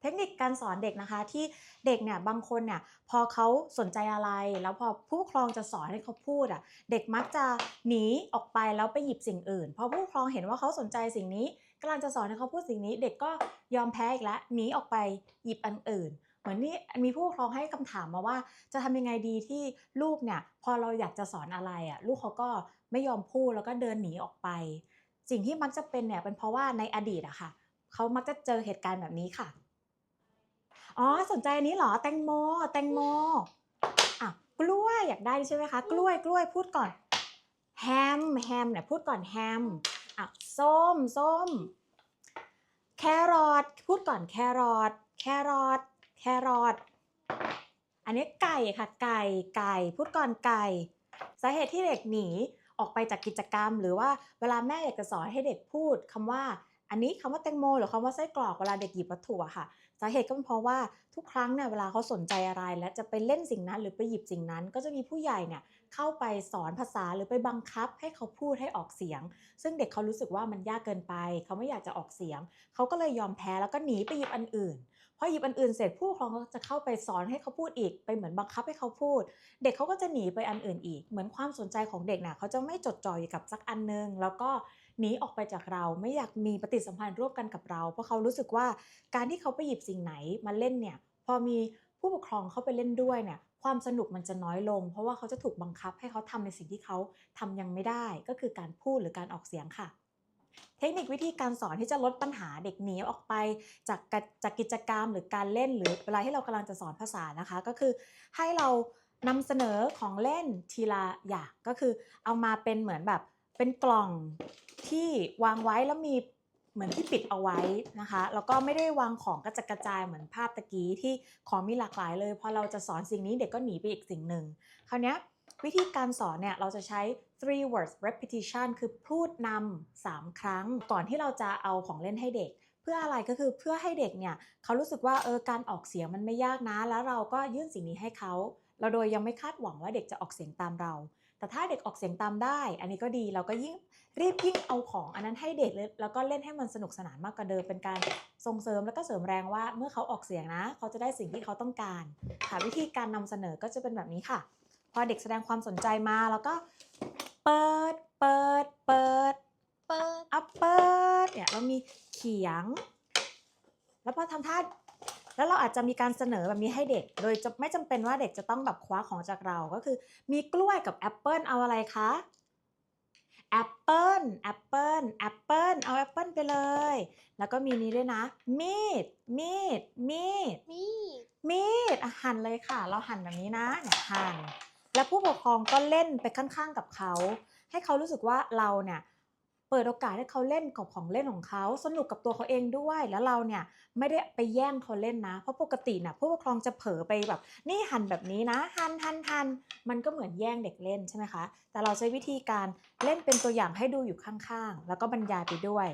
เทคนิคการสอนเด็กนะคะที่เด็กเนี่ยบางคนเนี่ยพอเขาสนใจอะไร แล้วพอผู้ปกครองจะสอนให้เขาพูดอะเด็กมักจะหนีออกไปแล้วไปหยิบสิ่งอื่นพอผู้ปกครองเห็นว่าเขาสนใจสิ่งนี้กำลังจะสอนให้เขาพูดสิ่งนี้ เด็กก็ยอมแพ้อีกแล้วหนีออกไปหยิบอันอื่นเหมือนนี่มีผู้ปกครองให้คำถามมาว่า จะทำยังไงดีที่ลูกเนี่ยพอเราอยากจะสอนอะไรอะลูกเขาก็ไม่ยอมพูดแล้วก็เดินหนีออกไป สิ่งที่มักจะเป็นเนี่ยเป็นเพราะว่าในอดีตอะค่ะเขามักจะเจอเหตุการณ์แบบนี้ค่ะ อ๋อสนใจอันนี้เหรอแตงโมแตงโมอะกล้วยอยากได้ใช่ไหมคะ กล้วยกล้วยพูดก่อนแฮมแฮมเนี่ยพูดก่อนแฮมอะส้มส้ม แครอทพูดก่อนแครอทแครอทแครอทอันนี้ไก่ค่ะไก่ไก่พูดก่อนไก่สาเหตุที่เด็กหนีออกไปจากกิจกรรม หรือว่าเวลาแม่อยากจะสอนให้เด็กพูดคำว่า อันนี้คำว่าแตงโม หรือคำว่าไส้กรอกเวลาเด็กหยิบวัตถุอะค่ะ สาเหตุก็เป็นเพราะว่าทุกครั้งเนี่ยเวลาเขาสนใจอะไร และจะไปเล่นสิ่งนั้นหรือไปหยิบสิ่งนั้น ก็จะมีผู้ใหญ่เนี่ยเข้าไปสอนภาษาหรือไปบังคับให้เขาพูดให้ออกเสียง ซึ่งเด็กเขารู้สึกว่ามันยากเกินไป เขาไม่อยากจะออกเสียง เขาก็เลยยอมแพ้แล้วก็หนีไปหยิบอันอื่นพอหยิบอันอื่นเสร็จผู้ปกครองก็จะเข้าไปสอนให้เขาพูดอีกไปเหมือนบังคับให้เขาพูด เด็กเขาก็จะหนีไปอันอื่นอีก เหมือนความสนใจของเด็กน่ะเขาจะไม่จดจ่ออยู่กับสักอันนึงแล้วก็ หนีออกไปจากเราไม่อยากมีปฏิสัมพันธ์ร่วมกันกับเรา เพราะเขารู้สึกว่าการที่เขาไปหยิบสิ่งไหนมาเล่นเนี่ยพอมีผู้ปกครองเข้าไปเล่นด้วยเนี่ยความสนุกมันจะน้อยลง เพราะว่าเขาจะถูกบังคับให้เขาทำในสิ่งที่เขาทำยังไม่ได้ ก็คือการพูดหรือการออกเสียงค่ะ เทคนิควิธีการสอนที่จะลดปัญหาเด็กหนีออกไปจากจากกิจกรรมหรือการเล่นหรือเวลาที่เรากำลังจะสอนภาษานะคะ ก็คือให้เรานำเสนอของเล่นทีละอย่างก็คือเอามาเป็นเหมือนแบบ เป็นกล่องที่วางไว้แล้วมีเหมือนที่ปิดเอาไว้นะคะ แล้วก็ไม่ได้วางของกระจัดกระจายเหมือนภาพตะกี้ที่ของมีหลากหลายเลยพอเราจะสอนสิ่งนี้เด็กก็หนีไปอีกสิ่งหนึ่งคราวนี้วิธีการสอนเนี่ยเราจะใช้ three words repetition คือพูดนำสามครั้ง ก่อนที่เราจะเอาของเล่นให้เด็ก เพื่ออะไรก็คือเพื่อให้เด็กเนี่ยเขารู้สึกว่าเออการออกเสียงมันไม่ยากนะ แล้วเราก็ยื่นสิ่งนี้ให้เขา เราโดยยังไม่คาดหวังว่าเด็กจะออกเสียงตามเรา แต่ถ้าเด็กออกเสียงตามได้ อันนี้ก็ดีเราก็ยิ่งรีบยิ่งเอาของอันนั้นให้เด็กเลยแล้วก็เล่นให้มันสนุกสนานมากกว่าเดิมเป็นการส่งเสริมแล้วก็เสริมแรงว่าเมื่อเขาออกเสียงนะ เขาจะได้สิ่งที่เขาต้องการค่ะวิธีการนำเสนอก็จะเป็นแบบนี้ค่ะ พอเด็กแสดงความสนใจมาแล้วก็เปิดเปิดเปิดเปิดอัปเปิดเนี่ยเรามีเขียง แล้วพอทำท่า แล้วเราอาจจะมีการเสนอแบบนี้ให้เด็ก โดยจะไม่จำเป็นว่าเด็กจะต้องแบบคว้าของจากเราก็คือ มีกล้วยกับแอปเปิลเอาอะไรคะแอปเปิลแอปเปิลแอปเปิลเอาแอปเปิลไปเลย แล้วก็มีนี้ด้วยนะ มีด มีด มีด มีมีดอะหั่นเลยค่ะ เราหั่นแบบนี้นะเนี่ยหั่น แล้วผู้ปกครองก็เล่นไปข้างๆกับเขา ให้เขารู้สึกว่าเราเนี่ย เปิดโอกาสให้เขาเล่นกับของเล่นของเขาสนุกกับตัวเขาเองด้วย แล้วเราเนี่ยไม่ได้ไปแย่งเขาเล่นนะ เพราะปกติน่ะผู้ปกครองจะเผลอไปแบบ นี่หั่นแบบนี้นะ หั่นหั่นหั่นมันก็เหมือนแย่งเด็กเล่นใช่ไหมคะ แต่เราใช้วิธีการเล่นเป็นตัวอย่างให้ดูอยู่ข้างๆ แล้วก็บรรยายไปด้วย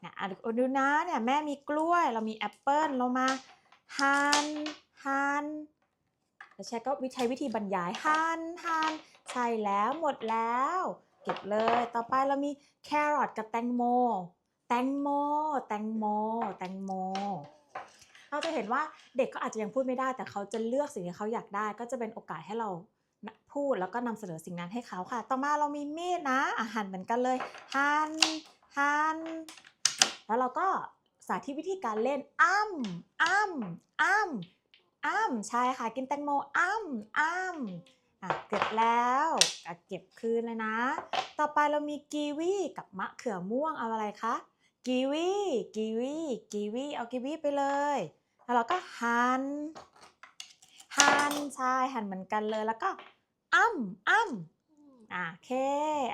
เนี่ยอะดูนะเนี่ยแม่มีกล้วยเรามีแอปเปิลเรามาหั่นหั่นแล้วใช้ก็วิใช้วิธีบรรยายหั่นหั่นใช่แล้วหมดแล้ว ก็บเลย ต่อไปเรามีแครอทกับแตงโม แตงโม แตงโม แตงโม เราจะเห็นว่าเด็กเขาอาจจะยังพูดไม่ได้ แต่เขาจะเลือกสิ่งที่เขาอยากได้ ก็จะเป็นโอกาสให้เราพูดแล้วก็นำเสนอสิ่งนั้นให้เขาค่ะ ต่อมาเรามีมีดนะอาหารเหมือนกันเลยหั่นหั่นแล้วเราก็สาธิตวิธีการเล่นอ้ำอ้ำอ้ำอ้ำใช่ค่ะ กินแตงโมอ้ำอ้ำ อะเก็บแล้วอะเก็บคืนเลยนะ ต่อไปเรามีกีวีกับมะเขือม่วงเอาอะไรคะกีวีกีวีกีวีเอากีวีไปเลย แล้วเราก็หั่นหั่นใช่หั่นเหมือนกันเลยแล้วก็อ้ำอ้ำอะโอเค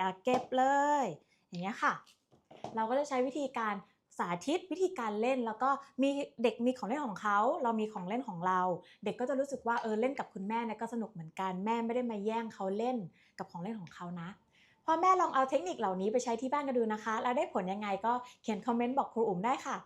อะเก็บเลย อย่างเงี้ยค่ะ เราก็จะใช้วิธีการ สาธิตวิธีการเล่นแล้วก็มีเด็กมีของเล่นของเขา เรามีของเล่นของเรา เด็กก็จะรู้สึกว่าเออเล่นกับคุณแม่เนี่ยก็สนุกเหมือนกันแม่ไม่ได้มาแย่งเขาเล่นกับของเล่นของเขานะพ่อแม่ลองเอาเทคนิคเหล่านี้ไปใช้ที่บ้านกันดูนะคะ แล้วได้ผลยังไงก็เขียนคอมเมนต์บอกครูอุ๋มได้ค่ะ